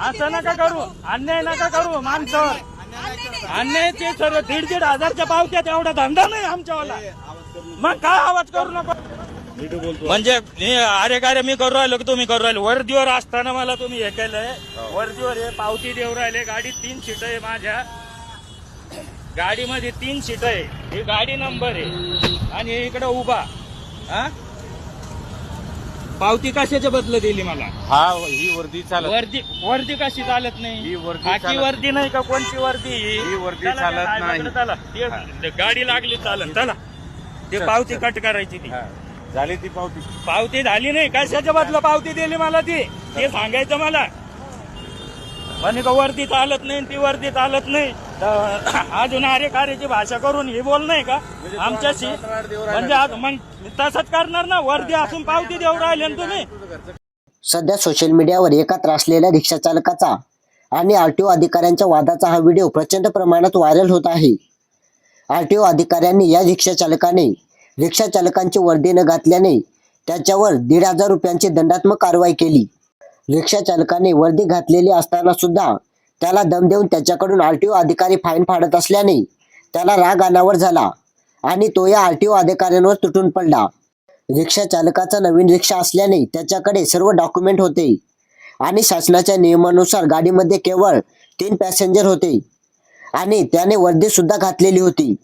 असं नका करू. अन्याय नका करू माणसावर अन्यायचे सर्व दीड दीड हजारच्या पावत्यात एवढा धंदा नाही आमच्यावाला. मग काय आवाज करू नको? म्हणजे मी अरे कार्य मी करू राहिलो की तुम्ही करू राहिलो? वर्दीवर असताना मला तुम्ही हे केलंय. वर्दीवर हे पावती देऊ राहिले. गाडी तीन सीट आहे माझ्या. गाडीमध्ये तीन सीट आहे. ही गाडी नंबर आहे. आणि इकडे उभा. हा? पावती कशाच्या बदल दिली मला? हा ही वर्दी चालत वर्दी वर्दी कशी चालत नाही? ही वर्दी खाकी चालत- वर्दी नाही का? कोणची वर्दी? ही वर्दी चला, चालत नाही. साहेबाकडे चला. ते- ते गाडी लागली चालन चला. ते पावती कट करायची ती. हा. झाली ती पावती. पावती झाली नाही. कशाच्या बदला पावती दिली मला ती? ते सांगायचं मला. म्हणे का वर्दी चालत नाही ती वर्दी चालत नाही. तर अजून अरे कार्याची भाषा करून ही बोल नाही का? आमच्याशी म्हणजे आज मग तसंच करणार ना? वर्दी असून पावती देऊ राहिले ना तुम्ही? सध्या सोशल मीडियावर एका त्रासलेल्या रिक्षा चालकाचा आणि आरटीओ अधिकाऱ्यांच्या वादाचा हा व्हिडिओ प्रचंड प्रमाणात व्हायरल होत आहे. आरटीओ अधिकाऱ्यांनी या रिक्षा चालकाने रिक्षा चालकांची वर्दी न घातल्याने त्याच्यावर दीड हजार रुपयांची दंडात्मक कारवाई केली. रिक्षा चालकाने वर्दी घातलेली असताना सुद्धा त्याला दम देऊन त्याच्याकडून आरटीओ अधिकारी फाईन फाडत असल्याने त्याला राग अनावर झाला आणि तो या आरटीओ अधिकाऱ्यांवर तुटून पडला. रिक्षा चालकाचा नवीन रिक्षा असल्याने त्याच्याकडे सर्व डॉक्युमेंट होते आणि शासनाच्या नियमानुसार गाडीमध्ये केवळ तीन पॅसेंजर होते आणि त्याने वर्दी सुद्धा घातलेली होती.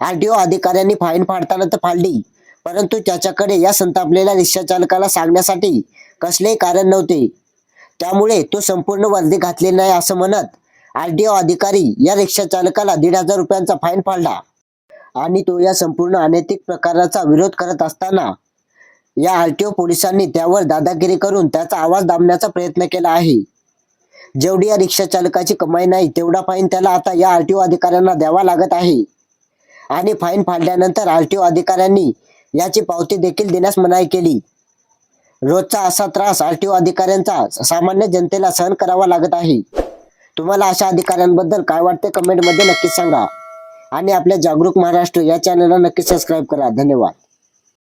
आरटीओ अधिकाऱ्यांनी फाईन फाडताना तर फाडली परंतु त्याच्याकडे या संतापलेल्या रिक्षा चालकाला सांगण्यासाठी कसलेही कारण नव्हते. त्यामुळे तो संपूर्ण वर्दी घातली नाही असं म्हणत आरटीओ अधिकारी या रिक्षा चालकाला दीड हजार रुपयांचा फाईन फाडला. आणि तो या संपूर्ण अनैतिक प्रकाराचा विरोध करत असताना या आरटीओ पोलिसांनी त्यावर दादागिरी करून त्याचा आवाज दाबण्याचा प्रयत्न केला आहे. जेवढी या रिक्षा चालकाची कमाई नाही तेवढा फाईन त्याला आता या आरटीओ अधिकाऱ्यांना द्यावा लागत आहे. आणि फाईन फाडल्यानंतर आरटीओ अधिकाऱ्यांनी याची पावती देखील देण्यास मनाई केली. रोजचा असा त्रास आरटीओ अधिकाऱ्यांचा सामान्य जनतेला सहन करावा लागत आहे. तुम्हाला अशा अधिकाऱ्यांबद्दल काय वाटते कमेंटमध्ये नक्कीच सांगा. आणि आपल्या जागरूक महाराष्ट्र या चॅनलला नक्की सबस्क्राईब करा. धन्यवाद.